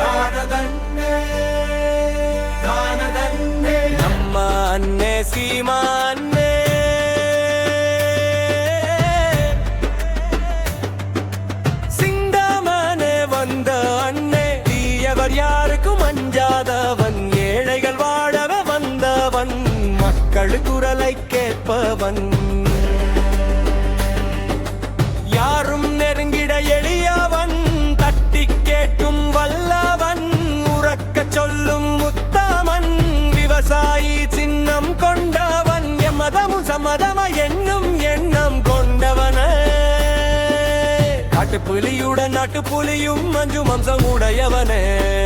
தானதன்னே. தானதன்னே நம்ம அண்ணே சீமா அண்ணே சிந்தாமனே வந்த அண்ணே தீயவர் யாருக்கும் அஞ்சாதவன். ஏழைகள் வாழவே வந்தவன். மக்கள் குரலை கேட்பவன். மதம என்னும் எண்ணம் கொண்டவனே. நாட்டு புலியும் மஞ்சு மம்சம் உடையவனே.